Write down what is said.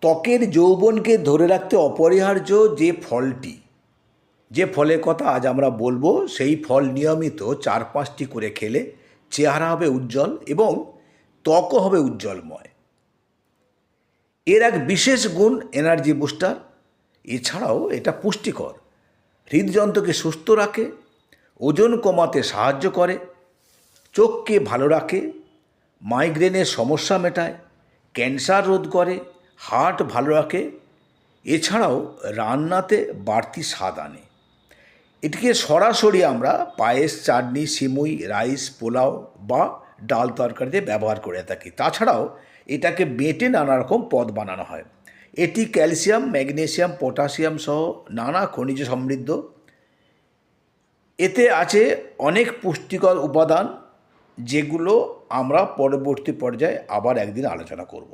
ত্বকের যৌবনকে ধরে রাখতে অপরিহার্য যে ফলটি। যে ফলের কথা আজ আমরা বলব, সেই ফল নিয়মিত চার পাঁচটি করে খেলে চেহারা হবে উজ্জ্বল এবং ত্বকও হবে উজ্জ্বলময়। এর এক বিশেষ গুণ এনার্জি বুস্টার এছাড়াও এটা পুষ্টিকর। হৃদযন্ত্রকে সুস্থ রাখে, ওজন কমাতে সাহায্য করে, চোখকে ভালো রাখে মাইগ্রেনের সমস্যা মেটায় ক্যান্সার রোধ করে হার্ট ভালো রাখে, এছাড়াও রান্নাতে বাড়তি স্বাদ আনে। এটিকে সরাসরি আমরা পায়েস, চাটনি, সিমুই, রাইস, পোলাও বা ডাল তরকারিতে ব্যবহার করে থাকি। তাছাড়াও এটাকে বেটে নানা রকম পদ বানানো হয়। এটি ক্যালসিয়াম, ম্যাগনেসিয়াম, পটাশিয়াম সহ নানা খনিজ সমৃদ্ধ। এতে আছে অনেক পুষ্টিকর উপাদান, যেগুলো আমরা পরবর্তী পর্যায়ে আবার একদিন আলোচনা করব।